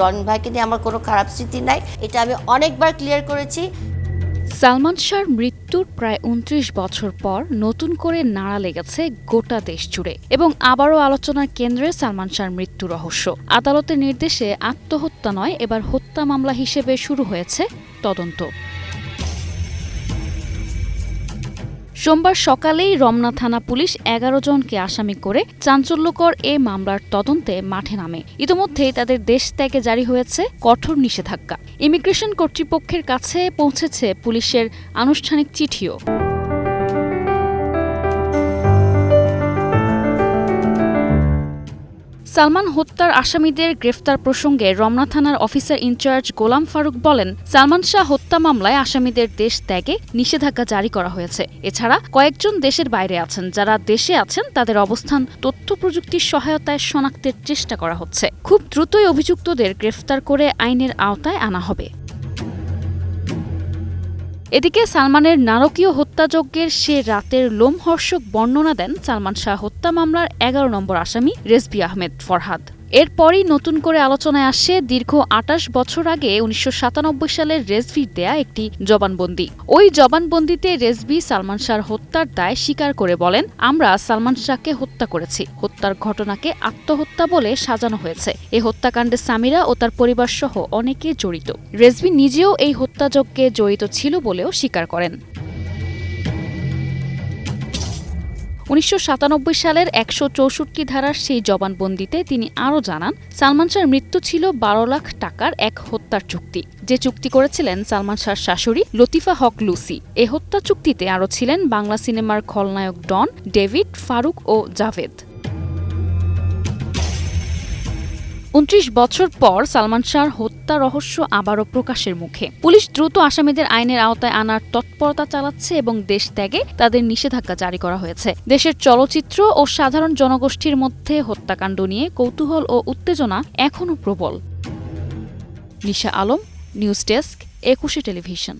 ডন ভাইকে নিয়ে আমার কোনো খারাপ স্মৃতি নাই। এটা আমি অনেকবার ক্লিয়ার করেছি। সালমান শাহর মৃত্যুর প্রায় উনত্রিশ বছর পর নতুন করে নাড়া লেগেছে গোটা দেশ জুড়ে এবং আবারও আলোচনার কেন্দ্রে সালমান শাহর মৃত্যু রহস্য। আদালতের নির্দেশে আত্মহত্যা নয়, এবার হত্যা মামলা হিসেবে শুরু হয়েছে তদন্ত। সোমবার সকালেই রমনা থানা পুলিশ এগারো জনকে আসামি করে চাঞ্চল্যকর এ মামলার তদন্তে মাঠে নামে। ইতোমধ্যেই তাদের দেশ ত্যাগে জারি হয়েছে কঠোর নিষেধাজ্ঞা। ইমিগ্রেশন কর্তৃপক্ষের কাছে পৌঁছেছে পুলিশের আনুষ্ঠানিক চিঠিও। সালমান হত্যার আসামিদের গ্রেফতার প্রসঙ্গে রমনা থানার অফিসার ইনচার্জ গোলাম ফারুক বলেন, সালমান শাহ হত্যা মামলায় আসামিদের দেশ ত্যাগে নিষেধাজ্ঞা জারি করা হয়েছে। এছাড়া কয়েকজন দেশের বাইরে আছেন, যারা দেশে আছেন, তাদের অবস্থান, তথ্য প্রযুক্তির সহায়তায় শনাক্তের চেষ্টা করা হচ্ছে। খুব দ্রুতই অভিযুক্তদের গ্রেফতার করে আইনের আওতায় আনা হবে। এদিকে সালমানের নারকীয় হত্যাযজ্ঞের সে রাতের লোমহর্ষক বর্ণনা দেন সালমান শাহ হত্যা মামলার এগারো নম্বর আসামি রেসবি আহমেদ ফরহাদ। এরপরই নতুন করে আলোচনায় আসে দীর্ঘ আটাশ বছর আগে উনিশশো সাতানব্বই সালের রেজভির দেয়া একটি জবানবন্দি। ওই জবানবন্দিতে রেজভি সালমান শাহর হত্যার দায় স্বীকার করে বলেন, আমরা সালমান শাহকে হত্যা করেছি। হত্যার ঘটনাকে আত্মহত্যা বলে সাজানো হয়েছে। এই হত্যাকাণ্ডে সামিরা ও তার পরিবার সহ অনেকে জড়িত। রেজভি নিজেও এই হত্যাযজ্ঞে জড়িত ছিল বলেও স্বীকার করেন। উনিশশো সাতানব্বই সালের একশো চৌষট্টি ধারার সেই জবানবন্দিতে তিনি আরও জানান, সালমান শাহর মৃত্যু ছিল বারো লাখ টাকার এক হত্যার চুক্তি। যে চুক্তি করেছিলেন সালমান শাহর শাশুড়ি লতিফা হক লুসি, এ হত্যা চুক্তিতে আরও ছিলেন বাংলা সিনেমার খলনায়ক ডন, ডেভিড ফারুক ও জাভেদ। উনত্রিশ বছর পর সালমান শাহর হত্যা রহস্য আবারও প্রকাশের মুখে। পুলিশ দ্রুত আসামিদের আইনের আওতায় আনার তৎপরতা চালাচ্ছে এবং দেশ ত্যাগে তাদের নিষেধাজ্ঞা জারি করা হয়েছে। দেশের চলচ্চিত্র ও সাধারণ জনগোষ্ঠীর মধ্যে হত্যাকাণ্ড নিয়ে কৌতূহল ও উত্তেজনা এখনও প্রবল। Nisha Alam, news desk, Ekushey television.